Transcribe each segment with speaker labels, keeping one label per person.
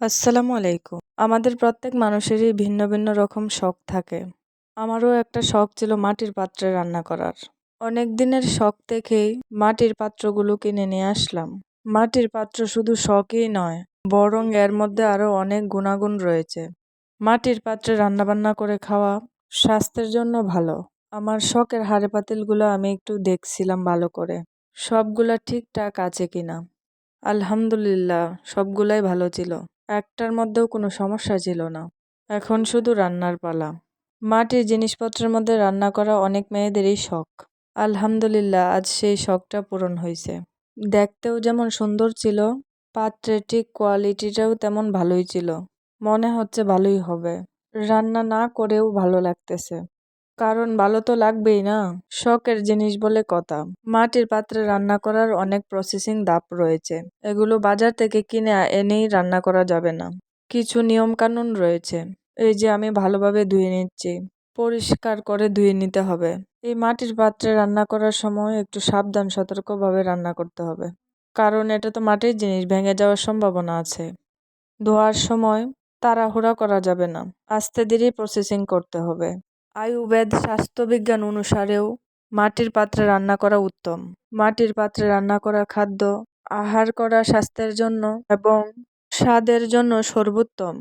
Speaker 1: আসসালামু আলাইকুম। আমাদের প্রত্যেক মানুষেরই ভিন্ন ভিন্ন রকম শখ থাকে। আমারও একটা শখ ছিল মাটির পাত্রে রান্না করার। অনেক দিনের শখ থেকেই মাটির পাত্রগুলো কিনে নিয়ে আসলাম। মাটির পাত্র শুধু শখই নয়, বরং এর মধ্যে আরও অনেক গুণাগুণ রয়েছে। মাটির পাত্রে রান্নাবান্না করে খাওয়া স্বাস্থ্যের জন্য ভালো। আমার শখের হাড়ে পাতিলগুলো আমি একটু দেখছিলাম ভালো করে। সবগুলা ঠিকঠাক আছে কিনা? আলহামদুলিল্লাহ, সবগুলাই ভালো ছিল। একটার মধ্যেও কোনো সমস্যা ছিল না। এখন শুধু রান্নার পালা। মাটির জিনিসপত্রের মধ্যে রান্না করা অনেক মেয়েদেরই শখ। আলহামদুলিল্লাহ, আজ সেই শখটা পূরণ হয়েছে। দেখতেও যেমন সুন্দর ছিল, পাত্রের ঠিক কোয়ালিটিটাও তেমন ভালোই ছিল। মনে হচ্ছে ভালোই হবে। রান্না না করেও ভালো লাগতেছে। কারণ ভালো তো লাগবেই না? শখের জিনিস বলে কথা। মাটির পাত্রে রান্না করার অনেক প্রসেসিং ধাপ রয়েছে। এগুলো বাজার থেকে কিনে এনেই রান্না করা যাবে না। কিছু নিয়ম কানুন রয়েছে। এই যে আমি ভালোভাবে ধুয়ে নিচ্ছি। পরিষ্কার করে ধুয়ে নিতে হবে। এই মাটির পাত্রে রান্না করার সময় একটু সাবধান, সতর্কভাবে রান্না করতে হবে। কারণ এটা তো মাটির জিনিস, ভেঙে যাওয়ার সম্ভাবনা আছে। ধোয়ার সময় তাড়াহুড়া করা যাবে না। আস্তে ধীরে প্রসেসিং করতে হবে। আয়ুর্বেদ স্বাস্থ্যবিজ্ঞান অনুসারেও মাটির পাত্রে রান্না করা উত্তম। মাটির পাত্রে রান্না করা খাদ্য আহার করা স্বাস্থ্যের জন্য এবং স্বাদের জন্য সর্বোত্তম।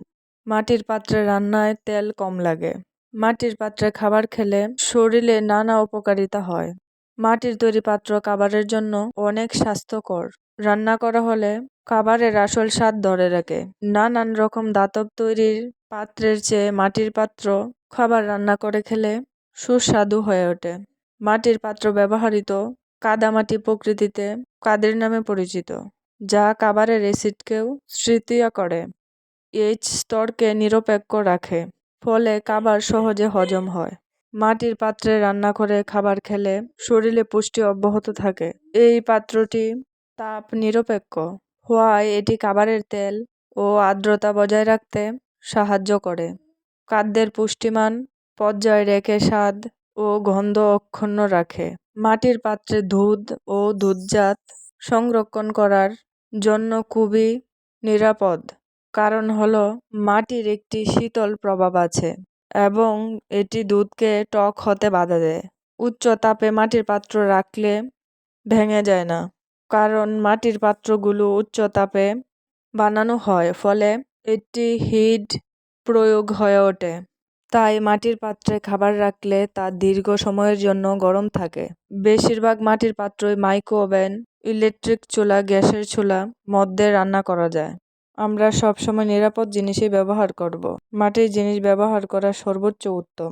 Speaker 1: মাটির পাত্রে রান্নায় তেল কম লাগে। মাটির পাত্রে খাবার খেলে শরীরে নানা উপকারিতা হয়। মাটির তৈরি পাত্র খাবারের জন্য অনেক স্বাস্থ্যকর। রান্না করা হলে খাবারের আসল স্বাদ ধরে রাখে। নানান রকম দাতব তৈরির পাত্রের চেয়ে মাটির পাত্র খাবার রান্না করে খেলে সুস্বাদু হয়ে ওঠে। মাটির পাত্র ব্যবহৃত কাদামাটি প্রকৃতিতে কাদের নামে পরিচিত, যা খাবারের অ্যাসিডকেও তৃতীয় করে। এইচ স্তরকে নিরপেক্ষ রাখে, ফলে খাবার সহজে হজম হয়। মাটির পাত্রে রান্না করে খাবার খেলে শরীরে পুষ্টি অব্যাহত থাকে। এই পাত্রটি তাপ নিরপেক্ষ, হওয়ায় এটি খাবারের তেল ও আর্দ্রতা বজায় রাখতে সাহায্য করে। খাদ্যের পুষ্টিমান, পর্যায়ে রেখে স্বাদ ও গন্ধ অক্ষুণ্ণ রাখে। মাটির পাত্রে দুধ ও দুধজাত সংরক্ষণ করার জন্য খুবই নিরাপদ। কারণ হলো, মাটির একটি শীতল প্রভাব আছে এবং এটি দুধকে টক হতে বাধা দেয়। উচ্চ তাপে মাটির পাত্র রাখলে ভেঙে যায় না, কারণ মাটির পাত্রগুলো উচ্চ তাপে বানানো হয়। ফলে এটি হিট প্রয়োগ হয়ে ওঠে। তাই মাটির পাত্রে খাবার রাখলে তা দীর্ঘ সময়ের জন্য গরম থাকে। বেশিরভাগ মাটির পাত্রই মাইক্রো ওভেন ইলেকট্রিক চুলা, গ্যাসের চুলা মধ্যে রান্না করা যায়। আমরা সবসময় নিরাপদ জিনিসই ব্যবহার করব। মাটির জিনিস ব্যবহার করা সর্বোচ্চ উত্তম।